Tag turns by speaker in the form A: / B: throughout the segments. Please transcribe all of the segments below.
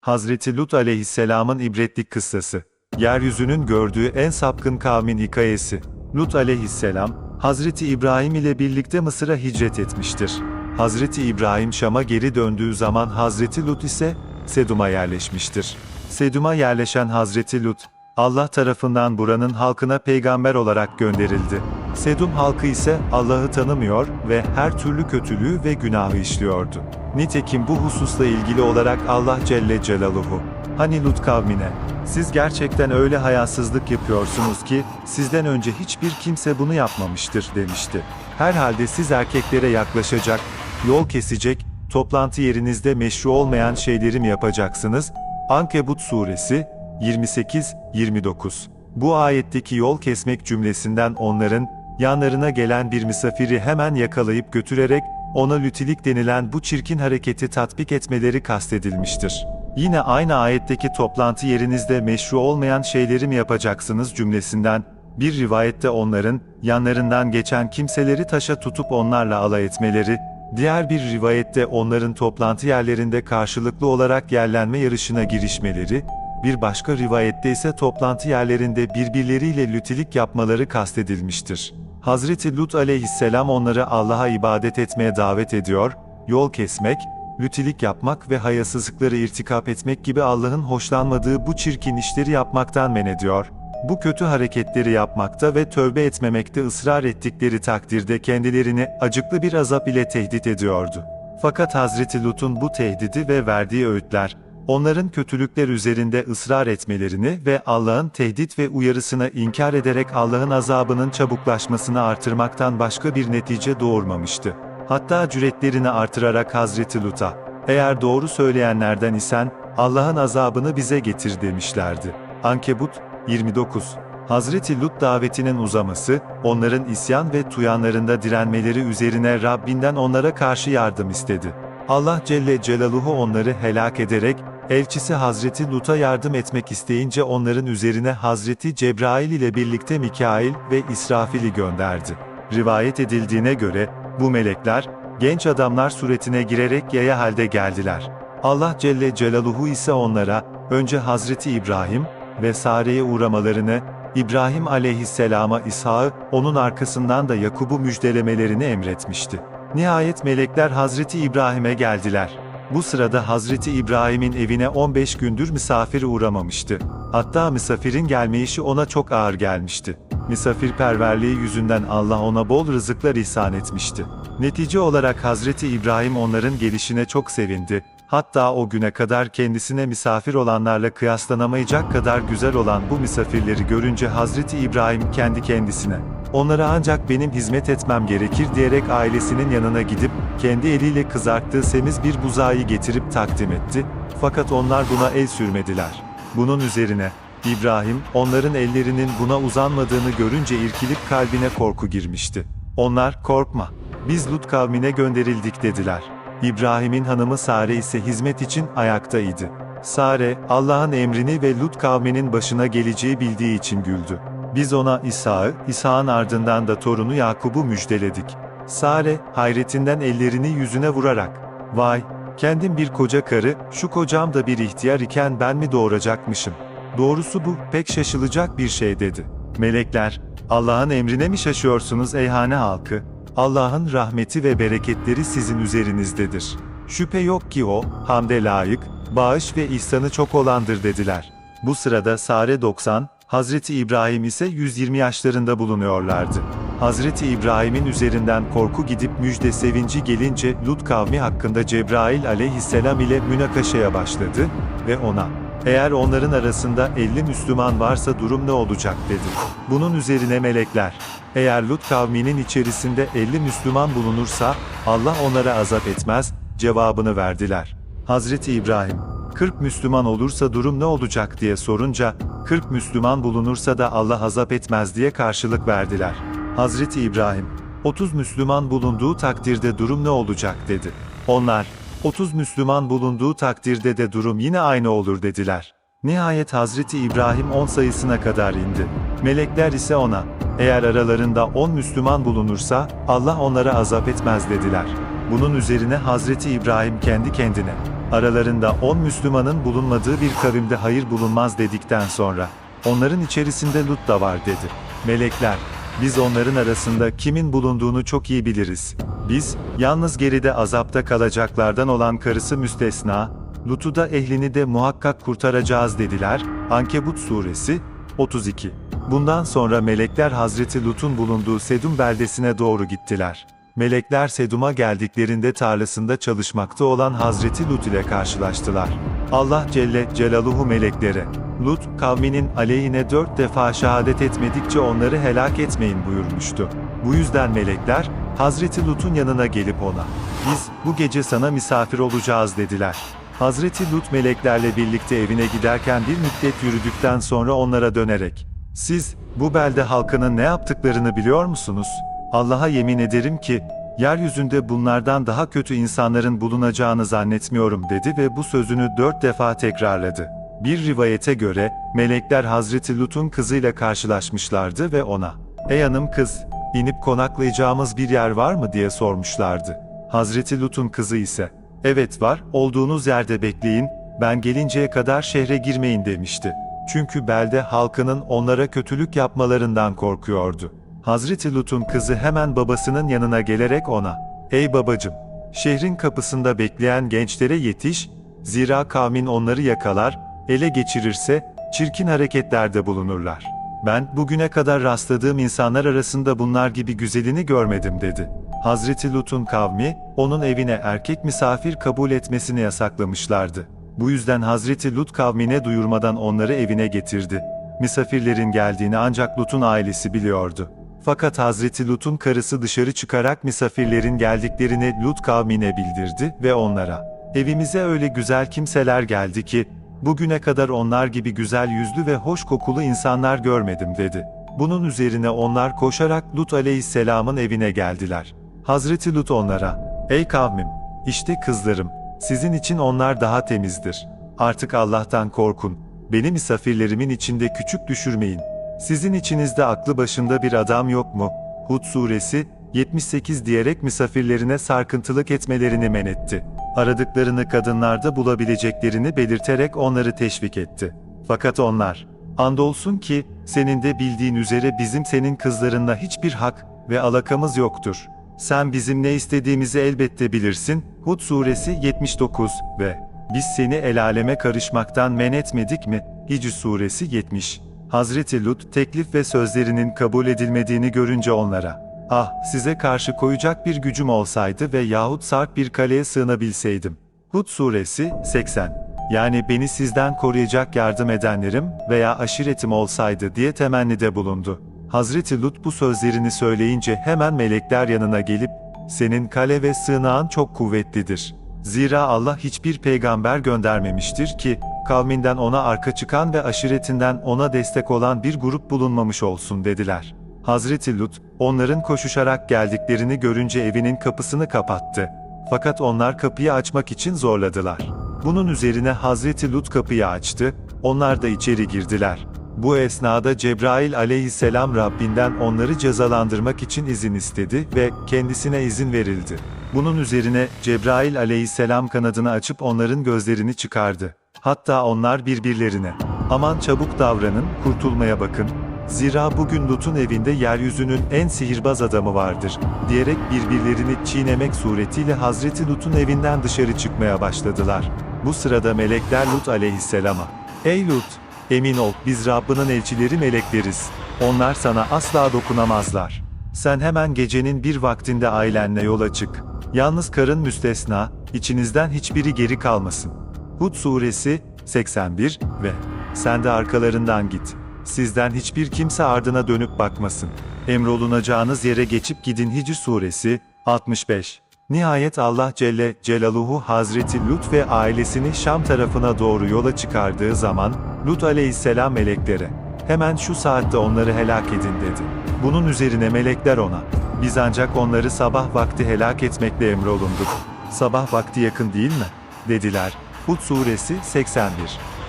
A: Hazreti Lut aleyhisselamın ibretlik kıssası. Yeryüzünün gördüğü en sapkın kavmin hikayesi. Lut aleyhisselam, Hazreti İbrahim ile birlikte Mısır'a hicret etmiştir. Hazreti İbrahim Şam'a geri döndüğü zaman Hazreti Lut ise Sedum'a yerleşmiştir. Sedum'a yerleşen Hazreti Lut, Allah tarafından buranın halkına peygamber olarak gönderildi. Sedum halkı ise Allah'ı tanımıyor ve her türlü kötülüğü ve günahı işliyordu. Nitekim bu hususla ilgili olarak Allah Celle Celaluhu, hani Lut kavmine, siz gerçekten öyle hayasızlık yapıyorsunuz ki, sizden önce hiçbir kimse bunu yapmamıştır demişti. Herhalde siz erkeklere yaklaşacak, yol kesecek, toplantı yerinizde meşru olmayan şeyleri mi yapacaksınız? Ankebut suresi 28-29 Bu ayetteki yol kesmek cümlesinden onların, yanlarına gelen bir misafiri hemen yakalayıp götürerek, ona lütilik denilen bu çirkin hareketi tatbik etmeleri kastedilmiştir. Yine aynı ayetteki toplantı yerinizde meşru olmayan şeyleri mi yapacaksınız cümlesinden, bir rivayette onların, yanlarından geçen kimseleri taşa tutup onlarla alay etmeleri, diğer bir rivayette onların toplantı yerlerinde karşılıklı olarak yerlenme yarışına girişmeleri, bir başka rivayette ise toplantı yerlerinde birbirleriyle lütilik yapmaları kastedilmiştir. Hazreti Lut aleyhisselam onları Allah'a ibadet etmeye davet ediyor, yol kesmek, lütilik yapmak ve hayasızlıkları irtikap etmek gibi Allah'ın hoşlanmadığı bu çirkin işleri yapmaktan men ediyor. Bu kötü hareketleri yapmakta ve tövbe etmemekte ısrar ettikleri takdirde kendilerini acıklı bir azap ile tehdit ediyordu. Fakat Hazreti Lut'un bu tehdidi ve verdiği öğütler, onların kötülükler üzerinde ısrar etmelerini ve Allah'ın tehdit ve uyarısını inkar ederek Allah'ın azabının çabuklaşmasını artırmaktan başka bir netice doğurmamıştı. Hatta cüretlerini artırarak Hazreti Lut'a, eğer doğru söyleyenlerden isen, Allah'ın azabını bize getir demişlerdi. Ankebut 29 Hazreti Lut davetinin uzaması, onların isyan ve tuyanlarında direnmeleri üzerine Rabbinden onlara karşı yardım istedi. Allah Celle Celaluhu onları helak ederek, elçisi Hazreti Lut'a yardım etmek isteyince onların üzerine Hazreti Cebrail ile birlikte Mikail ve İsrafil'i gönderdi. Rivayet edildiğine göre, bu melekler, genç adamlar suretine girerek yaya halde geldiler. Allah Celle Celaluhu ise onlara, önce Hazreti İbrahim ve Sare'ye uğramalarını, İbrahim aleyhisselama İshak'ı, onun arkasından da Yakub'u müjdelemelerini emretmişti. Nihayet melekler Hazreti İbrahim'e geldiler. Bu sırada Hazreti İbrahim'in evine 15 gündür misafir uğramamıştı. Hatta misafirin gelmeyişi ona çok ağır gelmişti. Misafirperverliği yüzünden Allah ona bol rızıklar ihsan etmişti. Netice olarak Hazreti İbrahim onların gelişine çok sevindi. Hatta o güne kadar kendisine misafir olanlarla kıyaslanamayacak kadar güzel olan bu misafirleri görünce Hazreti İbrahim kendi kendisine, onlara ancak benim hizmet etmem gerekir diyerek ailesinin yanına gidip, kendi eliyle kızarttığı semiz bir buzağıyı getirip takdim etti, fakat onlar buna el sürmediler. Bunun üzerine, İbrahim, onların ellerinin buna uzanmadığını görünce irkilip kalbine korku girmişti. Onlar, korkma, biz Lut kavmine gönderildik dediler. İbrahim'in hanımı Sare ise hizmet için ayaktaydı. Sare, Allah'ın emrini ve Lut kavminin başına geleceği bildiği için güldü. Biz ona İsa'yı, İsa'nın ardından da torunu Yakub'u müjdeledik. Sare, hayretinden ellerini yüzüne vurarak, vay, kendim bir koca karı, şu kocam da bir ihtiyar iken ben mi doğuracakmışım? Doğrusu bu, pek şaşılacak bir şey dedi. Melekler, Allah'ın emrine mi şaşıyorsunuz ey hane halkı? Allah'ın rahmeti ve bereketleri sizin üzerinizdedir. Şüphe yok ki o, hamde layık, bağış ve ihsanı çok olandır dediler. Bu sırada Sare 90, Hazreti İbrahim ise 120 yaşlarında bulunuyorlardı. Hazreti İbrahim'in üzerinden korku gidip müjde sevinci gelince Lut kavmi hakkında Cebrail aleyhisselam ile münakaşaya başladı ve ona, eğer onların arasında 50 Müslüman varsa durum ne olacak dedi. Bunun üzerine melekler, eğer Lut kavminin içerisinde 50 Müslüman bulunursa, Allah onlara azap etmez, cevabını verdiler. Hazreti İbrahim, 40 Müslüman olursa durum ne olacak diye sorunca, 40 Müslüman bulunursa da Allah azap etmez diye karşılık verdiler. Hazreti İbrahim, 30 Müslüman bulunduğu takdirde durum ne olacak dedi. Onlar, 30 Müslüman bulunduğu takdirde de durum yine aynı olur dediler. Nihayet Hazreti İbrahim 10 sayısına kadar indi. Melekler ise ona, eğer aralarında 10 Müslüman bulunursa, Allah onlara azap etmez dediler. Bunun üzerine Hazreti İbrahim kendi kendine, Aralarında on Müslümanın bulunmadığı bir kavimde hayır bulunmaz dedikten sonra, onların içerisinde Lut da var dedi. Melekler, biz onların arasında kimin bulunduğunu çok iyi biliriz. Biz, yalnız geride azapta kalacaklardan olan karısı müstesna, Lut'u da ehlini de muhakkak kurtaracağız dediler. Ankebut suresi 32. Bundan sonra melekler Hazreti Lut'un bulunduğu Sedum beldesine doğru gittiler. Melekler Sedum'a geldiklerinde tarlasında çalışmakta olan Hazreti Lut ile karşılaştılar. Allah Celle Celaluhu meleklere, Lut, kavminin aleyhine dört defa şehadet etmedikçe onları helak etmeyin buyurmuştu. Bu yüzden melekler, Hazreti Lut'un yanına gelip ona, biz, bu gece sana misafir olacağız dediler. Hazreti Lut meleklerle birlikte evine giderken bir müddet yürüdükten sonra onlara dönerek, siz, bu belde halkının ne yaptıklarını biliyor musunuz? Allah'a yemin ederim ki, yeryüzünde bunlardan daha kötü insanların bulunacağını zannetmiyorum dedi ve bu sözünü dört defa tekrarladı. Bir rivayete göre, melekler Hazreti Lut'un kızıyla karşılaşmışlardı ve ona, Ey hanım kız, inip konaklayacağımız bir yer var mı diye sormuşlardı. Hazreti Lut'un kızı ise, Evet var, olduğunuz yerde bekleyin, ben gelinceye kadar şehre girmeyin demişti. Çünkü belde halkının onlara kötülük yapmalarından korkuyordu. Hazreti Lut'un kızı hemen babasının yanına gelerek ona, Ey babacım, şehrin kapısında bekleyen gençlere yetiş, zira kavmin onları yakalar, ele geçirirse, çirkin hareketlerde bulunurlar. Ben, bugüne kadar rastladığım insanlar arasında bunlar gibi güzelini görmedim dedi. Hazreti Lut'un kavmi, onun evine erkek misafir kabul etmesini yasaklamışlardı. Bu yüzden Hazreti Lut kavmine duyurmadan onları evine getirdi. Misafirlerin geldiğini ancak Lut'un ailesi biliyordu. Fakat Hazreti Lut'un karısı dışarı çıkarak misafirlerin geldiklerini Lut kavmine bildirdi ve onlara, evimize öyle güzel kimseler geldi ki, bugüne kadar onlar gibi güzel yüzlü ve hoş kokulu insanlar görmedim dedi. Bunun üzerine onlar koşarak Lut aleyhisselamın evine geldiler. Hazreti Lut onlara, Ey kavmim, işte kızlarım, sizin için onlar daha temizdir. Artık Allah'tan korkun, beni misafirlerimin içinde küçük düşürmeyin. Sizin içinizde aklı başında bir adam yok mu? Hud suresi 78 diyerek misafirlerine sarkıntılık etmelerini men etti. Aradıklarını kadınlarda bulabileceklerini belirterek onları teşvik etti. Fakat onlar, andolsun ki, senin de bildiğin üzere bizim senin kızlarınla hiçbir hak ve alakamız yoktur. Sen bizim ne istediğimizi elbette bilirsin. Hud suresi 79 ve biz seni el aleme karışmaktan men etmedik mi? Hicr suresi 70. Hazreti Lut teklif ve sözlerinin kabul edilmediğini görünce onlara, ah size karşı koyacak bir gücüm olsaydı ve yahut sarp bir kaleye sığınabilseydim. Hud suresi 80. Yani beni sizden koruyacak yardım edenlerim veya aşiretim olsaydı diye temennide bulundu. Hazreti Lut bu sözlerini söyleyince hemen melekler yanına gelip, senin kale ve sığınağın çok kuvvetlidir. Zira Allah hiçbir peygamber göndermemiştir ki, kavminden ona arka çıkan ve aşiretinden ona destek olan bir grup bulunmamış olsun dediler. Hazreti Lut, onların koşuşarak geldiklerini görünce evinin kapısını kapattı. Fakat onlar kapıyı açmak için zorladılar. Bunun üzerine Hazreti Lut kapıyı açtı, onlar da içeri girdiler. Bu esnada Cebrail aleyhisselam Rabbinden onları cezalandırmak için izin istedi ve kendisine izin verildi. Bunun üzerine Cebrail aleyhisselam kanadını açıp onların gözlerini çıkardı. Hatta onlar birbirlerine, aman çabuk davranın, kurtulmaya bakın, zira bugün Lut'un evinde yeryüzünün en sihirbaz adamı vardır, diyerek birbirlerini çiğnemek suretiyle Hazreti Lut'un evinden dışarı çıkmaya başladılar. Bu sırada melekler Lut aleyhisselama, Ey Lut! Emin ol, biz Rabbinin elçileri melekleriz. Onlar sana asla dokunamazlar. Sen hemen gecenin bir vaktinde ailenle yola çık. Yalnız karın müstesna, içinizden hiçbiri geri kalmasın. Hud suresi 81 ve sen de arkalarından git. Sizden hiçbir kimse ardına dönüp bakmasın. Emrolunacağınız yere geçip gidin Hicr suresi 65. Nihayet Allah Celle Celaluhu Hazreti Lut ve ailesini Şam tarafına doğru yola çıkardığı zaman, Lut aleyhisselam meleklere, hemen şu saatte onları helak edin dedi. Bunun üzerine melekler ona, biz ancak onları sabah vakti helak etmekle emrolunduk. Sabah vakti yakın değil mi? dediler. Hud suresi 81.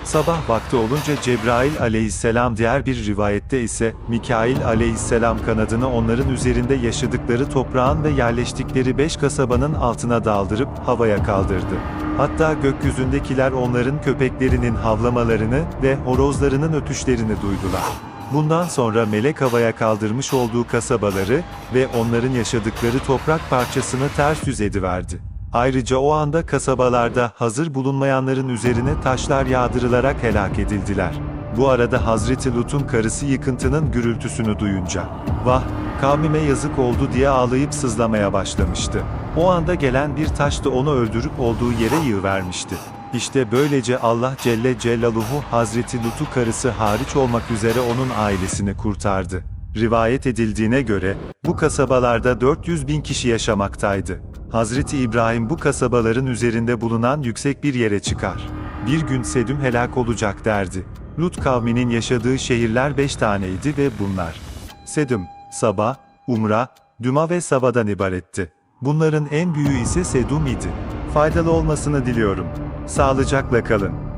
A: Sabah vakti olunca Cebrail aleyhisselam diğer bir rivayette ise Mikail aleyhisselam kanadını onların üzerinde yaşadıkları toprağın ve yerleştikleri beş kasabanın altına daldırıp havaya kaldırdı. Hatta gökyüzündekiler onların köpeklerinin havlamalarını ve horozlarının ötüşlerini duydular. Bundan sonra melek havaya kaldırmış olduğu kasabaları ve onların yaşadıkları toprak parçasını ters yüz ediverdi. Ayrıca o anda kasabalarda hazır bulunmayanların üzerine taşlar yağdırılarak helak edildiler. Bu arada Hazreti Lut'un karısı yıkıntının gürültüsünü duyunca, vah, kavmime yazık oldu diye ağlayıp sızlamaya başlamıştı. O anda gelen bir taş da onu öldürüp olduğu yere yığıvermişti. İşte böylece Allah Celle Celaluhu Hazreti Lut'u karısı hariç olmak üzere onun ailesini kurtardı. Rivayet edildiğine göre, bu kasabalarda 400 bin kişi yaşamaktaydı. Hazreti İbrahim bu kasabaların üzerinde bulunan yüksek bir yere çıkar. Bir gün Sedüm helak olacak derdi. Lut kavminin yaşadığı şehirler beş taneydi ve bunlar. Sedüm, Saba, Umra, Düma ve Saba'dan ibaretti. Bunların en büyüğü ise Sedum idi. Faydalı olmasını diliyorum. Sağlıcakla kalın.